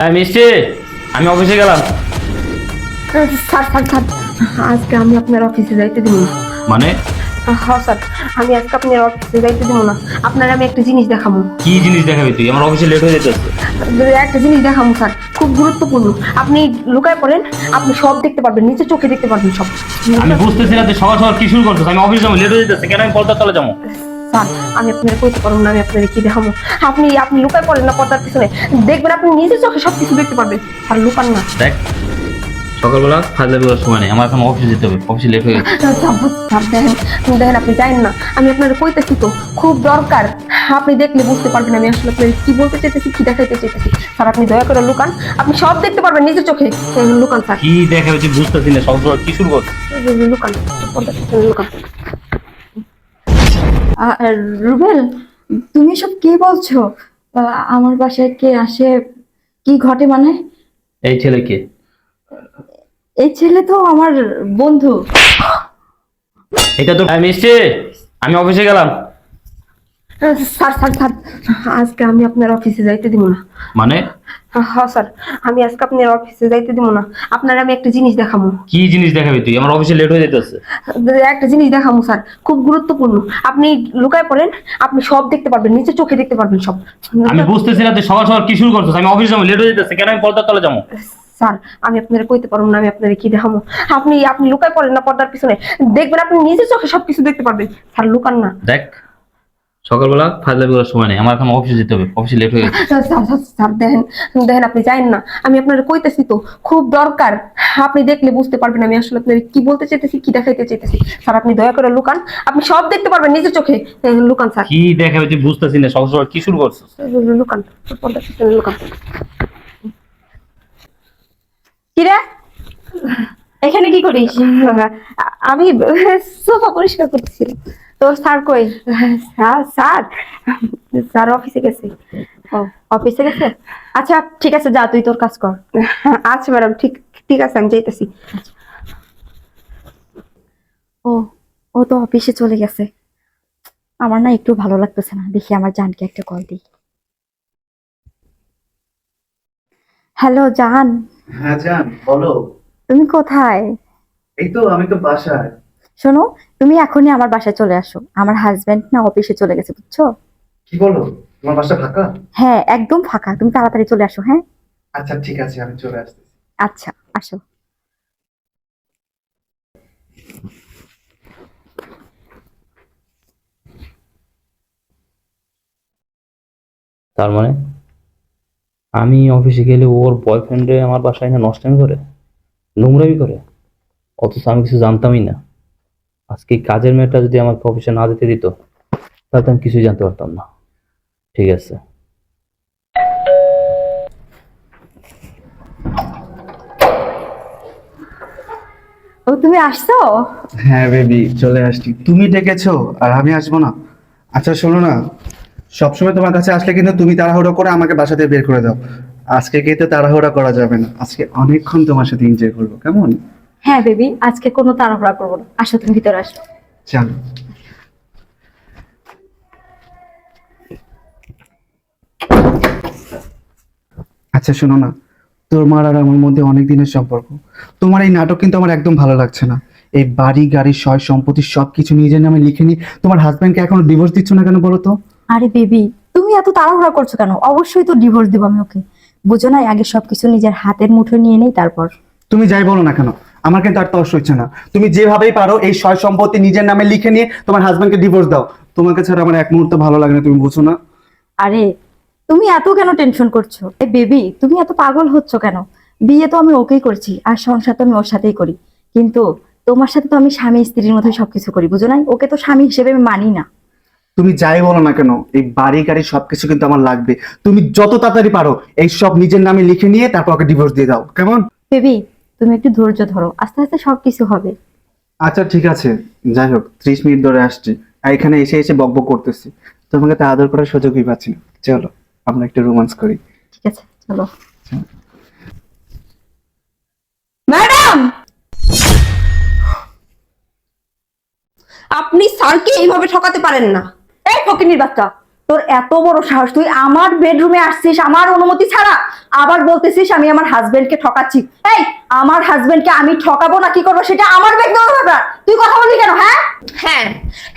হ্যাঁ মিষ্টি আমি অফিসে গেলাম। Sir sir sir. আজকে আমি আপনার অফিসে যাইতে দিব না। মানে? হ্যাঁ স্যার। আমি আজকে আপনার অফিসে যাইতে দিব না। আপনার আমি একটা জিনিস দেখাবো। কি জিনিস দেখাবি তুই? আমার অফিসে লেট হয়ে যেতেছে। একটা জিনিস দেখাবো স্যার। খুব গুরুত্বপূর্ণ। আপনি লুকায় পড়েন আপনি সব দেখতে পারবেন নিচে চোখে দেখতে পারবেন সব। আমি বুঝতেছি না তুই সকাল সকাল কি শুরু করছিস? আমি অফিসে যাব লেট হয়ে যেতেছে। কেন আমি পর্দার তলে যাব? স্যার আমি আপনার কইতে পারব না আমি আপনার কি দেখাবো আপনি আপনি লুকায় পড়েন না পর্দার পিছনে। দেখবেন আপনি নিজে চোখে সব কিছু দেখতে পারবেন। আর লুকান না। দেখ সকালবেলা সময় নেই। আমার এখন অফিসে যেতে হবে। অফিসে লেট হয়ে গেছে। দেখেন দেখেন আপনি না আমি আপনার কইতেছি তো খুব দরকার। আপনি দেখলে বুঝতে পারবেন আমি আসলে আপনার কি বলতে চাইতেছি কি দেখাইতে চাইতেছি। স্যার আপনি দয়া করে লুকান। আপনি সব দেখতে পারবেন নিজের চোখে। লুকান স্যার। কি দেখাবে তুই বুঝতেছি না সকাল কি শুরু করছিস এই লুকান লুকান। রুবেল তুমি সব কি বলছো? আমার বাসায় কে আসে? কি ঘটে মানে? এই ছেলেকে এই ছেলে তো আমার বন্ধু। এটা তো মিষ্টি আমি অফিসে গেলাম। স্যার স্যার স্যার আজকে আমি আপনার অফিসে যাইতে দিব না। মানে? হ্যাঁ স্যার। আমি আজকে আপনার অফিসে যাইতে দিব না। আপনার আমি একটা জিনিস দেখাবো কি জিনিস দেখাবি তুই? আমার অফিসে লেট হয়ে যেতেছে একটা জিনিস দেখাবো স্যার। খুব গুরুত্বপূর্ণ। আপনি লুকায় পড়েন আপনি সব দেখতে পারবেন নিচে চোখে দেখতে পারবেন সব। আমি বুঝতেছি না তুই সকাল সকাল কি শুরু করছিস? আমি অফিসে যাব লেট হয়ে যেতেছে কেন আমি পর্দার তলে যাব? স্যার আমি আপনার কইতে পারব না আমি আপনার কি দেখাবো আপনি আপনি লুকায় পড়েন না পর্দার পিছনে। দেখবেন আপনি নিজে চোখে সবকিছু দেখতে পারবেন। স্যার লুকান না। দেখ। সকালবেলা সময় নেই আমার এখন অফিসে যেতে হবে অফিসে লেট হয়ে গেছে। স্যার স্যার, স্যার, স্যার দেখেন দেখেন আপনি জানেন না। আমি আপনার কইতেছি তো খুব দরকার। আপনি দেখলে বুঝতে পারবেন আমি আসলে আপনার কি বলতে চাইতেছি কি দেখাইতে চাইতেছি। স্যার আপনি দয়া করে লুকান। আপনি সব দেখতে পারবেন নিজের চোখে। লুকান স্যার। কি দেখাবে তুই বুঝতেছি না সকাল সকাল কি শুরু করছিস? লুকান। লুকান। কিরে এখানে কি করিস? আমি সোফা পরিষ্কার করতেছিলাম তোর স্যার কই? Sir sir. স্যার অফিসে গেছে। ও। অফিসে গেছে? আচ্ছা ঠিক আছে যা তুই তোর কাজ কর। আচ্ছা ম্যাডাম ঠিক ঠিক আছে আমি যাইতেছি। ও ও তো অফিসে চলে গেছে। আমার না একটু ভালো লাগতেছে না। দেখি আমার জানকে একটা কল দিই। হ্যালো জান। হ্যাঁ জান বলো। তুমি কোথায়? এই তো আমি তো বাসায়। শোনো তুমি এখনই আমার বাসায় চলে আসো। আমার হাজবেন্ড না অফিসে চলে গেছে বুঝছ? কি বলো তোমার বাসা ফাঁকা? হ্যাঁ একদম ফাঁকা। তুমি তাড়াতাড়ি চলে আসো হ্যাঁ? আচ্ছা ঠিক আছে আমি চলে আসতেছি। আচ্ছা আসো। তার মানে? আমি অফিসে গেলে ওর বয়ফ্রেন্ডে আমার বাসায় না নষ্টামি করে? নোংরামি করে? অথচ আমি কিছু জানতামই না। আজকে কাজের মেয়েটা যদি আমাকে অফিসে না যেতে দিত তাহলে আমি কিছুই জানতে পারতাম না। ঠিক আছে। ও তুমি আসছো? হ্যাঁ বেবি চলে আসছি। তুমি ডেকেছো আর আমি আসব না। আচ্ছা শোনো না। সবসময় তোমার কাছে আসলে কিন্তু তুমি তাড়াহুড়ো করে আমাকে বাসা থেকে বের করে দাও। আজকে কিন্তু তাড়াহুড়া করা যাবে না। আজকে অনেকক্ষণ তোমার সাথে এনজয় করব। কেমন? হ্যাঁ বেবি আজকে কোনো তাড়াহুড়া করব না। আসো তুমি ভিতরে আসো। চলো আচ্ছা শোনো না। তোমার আর আমার মধ্যে অনেক দিনের সম্পর্ক। তোমার এই নাটক কিন্তু আমার একদম ভালো লাগছে না। এই বাড়ি গাড়ি সয় সম্পত্তি সবকিছু নিজের নামে লিখে নিয়ে তোমার হাজব্যান্ডকে এখনও ডিভোর্স দিচ্ছ না কেন বলো তো? আরে বেবি তুমি এত তাড়াহুড়া করছ কেন? অবশ্যই তো ডিভোর্স দেবো আমি ওকে। বুঝো না আগে সবকিছু নিজের হাতের মুঠোয় নিয়ে নেই তারপর। তুমি যাই বলো না কেন। আমার কিন্তু আর তর্স হচ্ছে না। তুমি যেভাবেই পারো এই সয় সম্পত্তি নিজের নামে লিখে নিয়ে তোমার হাজব্যান্ডকে ডিভোর্স দাও। তোমাকে ছাড়া আমার এক মুহূর্ত ভালো লাগে না তুমি বুঝো না। আরে তুমি এত কেন টেনশন করছ? এ বেবি তুমি এত পাগল হচ্ছ কেন? বিয়ে তো আমি ওকেই করছি আর সংসার তো আমি ওর সাথেই করি। কিন্তু তোমার সাথে তো আমি স্বামী স্ত্রীর মধ্যে সবকিছু করি বুঝো নাই? ওকে তো স্বামী হিসেবে আমি মানি না। তুমি যাই বলো না কেন এই বাড়ি গাড়ি সবকিছু কিন্তু আমার লাগবে। তুমি যত তাড়াতাড়ি পারো এই সব নিজের নামে লিখে নিয়ে তারপর ওকে ডিভোর্স দিয়ে দাও। কেমন? বেবি তুমি একটু ধৈর্য ধরো আস্তে আস্তে সবকিছু হবে। আচ্ছা ঠিক আছে। যাই হোক ত্রিশ মিনিট ধরে আসছি। আর এখানে এসে এসে বকবক করতেছি। তোমাকে তো আদর করার সুযোগই পাচ্ছি না। চলো আমরা একটু রোমান্স করি। ঠিক আছে চলো। ম্যাডাম! আপনি স্যারকে এইভাবে ঠকাতে পারেন না। এই ফকিনির বাচ্চা। তোর এত বড় সাহস তুই আমার বেডরুমে আসছিস আমার অনুমতি ছাড়া। আবার বলতেছিস আমি আমার হাজবেন্ডকে ঠকাচ্ছি। এই আমার হাজবেন্ডকে আমি ঠকাবো না কি করব? সেটা আমার ব্যক্তিগত ব্যাপার। তুই কথা বললি কেন হ্যাঁ? হ্যাঁ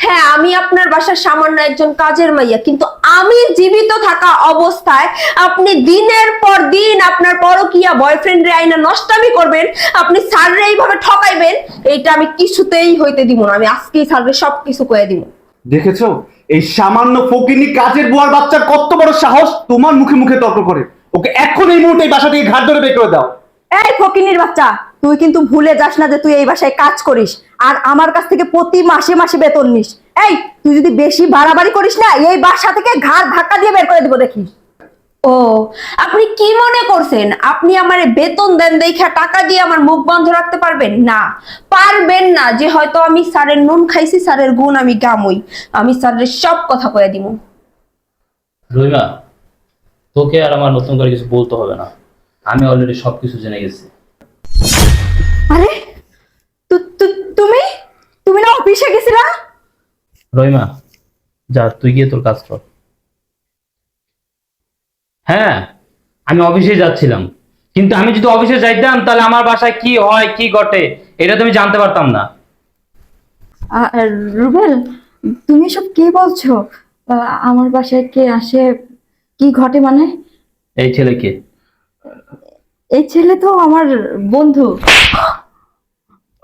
হ্যাঁ আমি আপনার বাসার সামান্য একজন কাজের মাইয়া কিন্তু আমি জীবিত থাকা অবস্থায় আপনি দিনের পর দিন আপনার পরকিয়া বয়ফ্রেন্ড রে আইনা নষ্টামি করবেন আপনি স্যাররে এইভাবে ঠকাইবেন এইটা আমি কিছুতেই হইতে দিব না আমি আজকেই স্যাররে সব কিছু কয়ে দিব। দেখেছ? এই সামান্য ফকিনি কাজের বুয়ার বাচ্চার কত বড় সাহস? তোমার মুখে মুখে তর্ক করে। ওকে এখন এই মুহূর্তে এই বাসা থেকে ঘাট ধরে বের করে দাও। এই ফকিনির বাচ্চা, তুই কিন্তু ভুলে যাস না যে তুই এই বাসায় কাজ করিস। আর আমার কাছ থেকে প্রতি মাসে মাসে বেতন নিস। এই, তুই যদি বেশি বাড়াবাড়ি করিস না, এই বাসা থেকে ঘাড় ধাক্কা দিয়ে বের করে দেবো, দেখিস। ও আপনি কি মনে করছেন? আপনি আমার বেতন দেন দেখা টাকা দিয়ে আমার মুখ বন্ধ রাখতে পারবেন? না পারবেন না যে হয়তো আমি স্যারের নুন খাইছি স্যারের গুণ আমি গামই। আমি স্যারের সব কথা কয়ে দিব রহিমা তোকে আর আমার নতুন করে কিছু বলতে হবে না। আমি অলরেডি সব কিছু জেনে গেছি। আরে তুমি? তুমি না অফিসে গেছিলা? রহিমা যা তুই গিয়ে তোর কাজ কর। হ্যাঁ আমি অফিসে যাচ্ছিলাম। কিন্তু আমি যদি অফিসে যাইতাম তাহলে আমার বাসায় কি হয় কি ঘটে এটা তুমি জানতে পারতাম না। রুবেল তুমি সব কি বলছো? আমার বাসায় কে আসে কি ঘটে মানে? এই ছেলেকে। এই ছেলে তো আমার বন্ধু।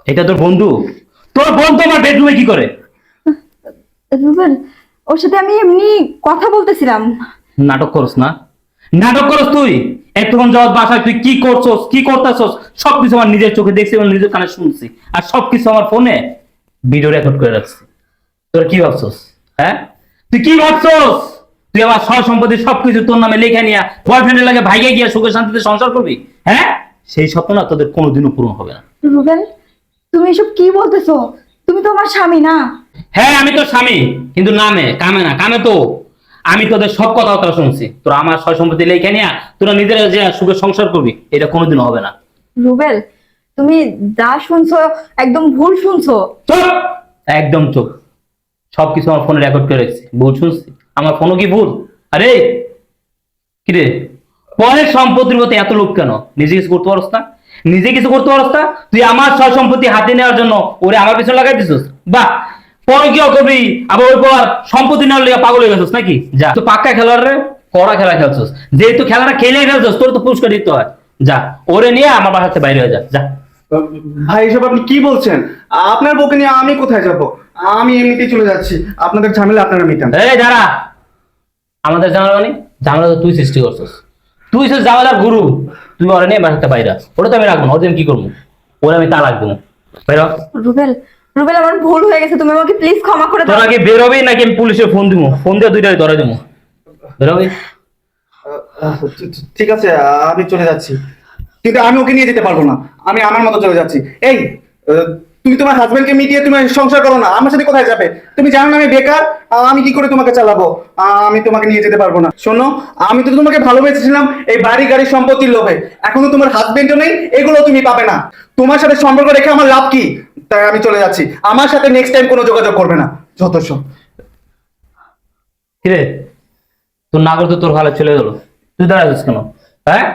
এটা তোর বন্ধু? তোর বন্ধু আমার বেডরুমে কি করে? রুবেল ওর সাথে আমি এমনি কথা বলতেছিলাম। নাটক করস না। নাটক করস তুই? একটুক্ষণ যাওয়ার বাসায় তুই কি করছস? কি করতেছস? সবকিছু আমার নিজের চোখে দেখছি এবং নিজের কানে শুনছি। আর সবকিছু আমার ফোনে ভিডিও রেকর্ড করে রাখছি। তোর কি ভাবছস? হ্যাঁ? তুই কি ভাবছস? তুই আমার সব সম্পত্তি সবকিছু তোর নামে লেখা নিয়ে বয়ফ্রেন্ডের লাগে ভাইগে গিয়ে সুখে শান্তিতে সংসার করবি? হ্যাঁ? সেই স্বপ্ন না তোদের কোনোদিনও পূরণ হবে না। রুবেল তুমি এসব কি বলতেছো? তুমি তো আমার স্বামী না। হ্যাঁ আমি তোর স্বামী কিন্তু নামে কামে না কামে তো। আমি তোদের সব কথাবার্তা শুনছি। তোরা আমার সয় সম্পত্তি লেখে নিয়ে তোরা নিজেরা যে সুখে সংসার করবি এটা কোনোদিন হবে না। রুবেল তুমি যা শুনছো একদম ভুল শুনছো। চুপ! একদম চুপ। সবকিছু আমার ফোনে রেকর্ড করে রেখেছি। ভুল শুনছি? আমার ফোনও কি ভুল? আরে কিরে পরের সম্পত্তির প্রতি এত লোক কেন? নিজে কিছু করতে পারস না? নিজে কিছু করতে পারস না? তুই আমার সয় সম্পত্তি হাতে নেওয়ার জন্য ওরে আমার পিছনে লাগাই দিছিস? বাহ! পরে কি করবি আবার ওই পর সম্পত্তি নেওয়ার লেগে পাগল হয়ে গেছিস নাকি? যা। তো পাক্কা খেলোয়াড় রে কড়া খেলা খেলছিস। যেহেতু খেলাটা খেলে ফেলছিস তোর তো পুরস্কার দিতে হয়। যা ওরে নিয়ে আমার বাসাতে বাইরে হয়ে যা যা। ভাই এসব আপনি কি বলছেন? আপনার বউকে নিয়ে আমি কোথায় যাব? আমি এমনিতেই চলে যাচ্ছি। আপনাদের ঝামেলা আপনারা মিটান। এই দাঁড়া। আমাদের ঝামেলা মানে? ঝামেলা তো তুই সৃষ্টি করছিস। তুই সে ঝামেলার গুরু। তুই ওরা নিয়ে বাসাতে বাইরে আস। ওটা তো আমি রাখব না। ওদের কি করব? ওরা আমি তালাক দেবো। বেরো রুবেল রুবেল আমার ভুল হয়ে গেছে তুমি আমাকে প্লিজ ক্ষমা করে দাও। তোর আগে বেরোবি নাকি আমি পুলিশে ফোন দিব? ফোন দিয়ে দুইটাই ধরে দেবো। বেরোবি? আহ, ঠিক- আছে আমি চলে যাচ্ছি। কিন্তু আমি ওকে নিয়ে যেতে পারব না। আমি আমার মতো চলে যাচ্ছি। এই তুমি তোমার হাজবেন্ডকে মিটিয়ে তুমি সংসার করো না। আমার সাথে কোথায় যাবে? তুমি জানো না আমি বেকার আহ, আমি কি করে তোমাকে চালাবো? আহ, আমি তোমাকে নিয়ে যেতে পারব না। শোনো আমি তো তোমাকে ভালোবেসেছিলাম এই বাড়ি গাড়ি সম্পত্তির লোভে। এখনও তোমার হাজবেন্ডও নেই এগুলো তুমি পাবে না। তোমার সাথে সম্পর্ক রেখে আমার লাভ কি? তাই আমি চলে যাচ্ছি। আমার সাথে নেক্সট টাইম কোনো যোগাযোগ করবে না। যত সব। কিরে? তোর নাগর তো তোর ভালো চলে গেল তুই দাঁড়াছিস কেন? হ্যাঁ?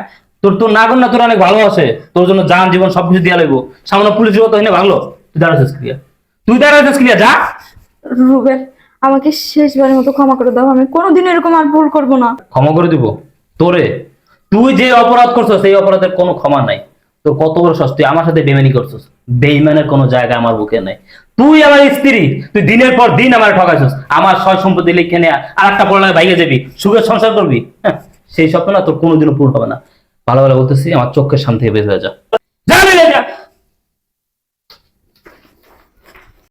তোর তোর নাগর না তোর অনেক ভালো আছে। তোর জন্য যান জীবন সবকিছু দিয়ে লাগবো সামনে পুলিশ জীবন তো ভালো তুই দাঁড়াছিস ক্রিয়া তুই দাঁড়াছিস ক্রিয়া যা। রুবেল আমাকে শেষবারের মতো ক্ষমা করে দাও। আমি কোনোদিন এরকম আর ভুল করব না। ক্ষমা করে দিব। তোরে। তুই যে অপরাধ করছ সেই অপরাধের কোনো ক্ষমা নাই। তোর কত বড় সস তুই আমার সাথে বেমানি করছ বেইমানের কোনো জায়গা আমার বুকে নাই। তুই আমার স্ত্রী তুই দিনের পর দিন আমার ঠকাইছিস। আমার সয় সম্পত্তি লিখে নেয়া আর একটা পড়ালে বাইরে যাবি সুখের সংসার করবি। হ্যাঁ, সেই স্বপ্ন না তোর কোনোদিনও পূর্ণ হবে না। ভালো ভালো বলতেছি আমার চোখের শান্তি বের হয়ে যা।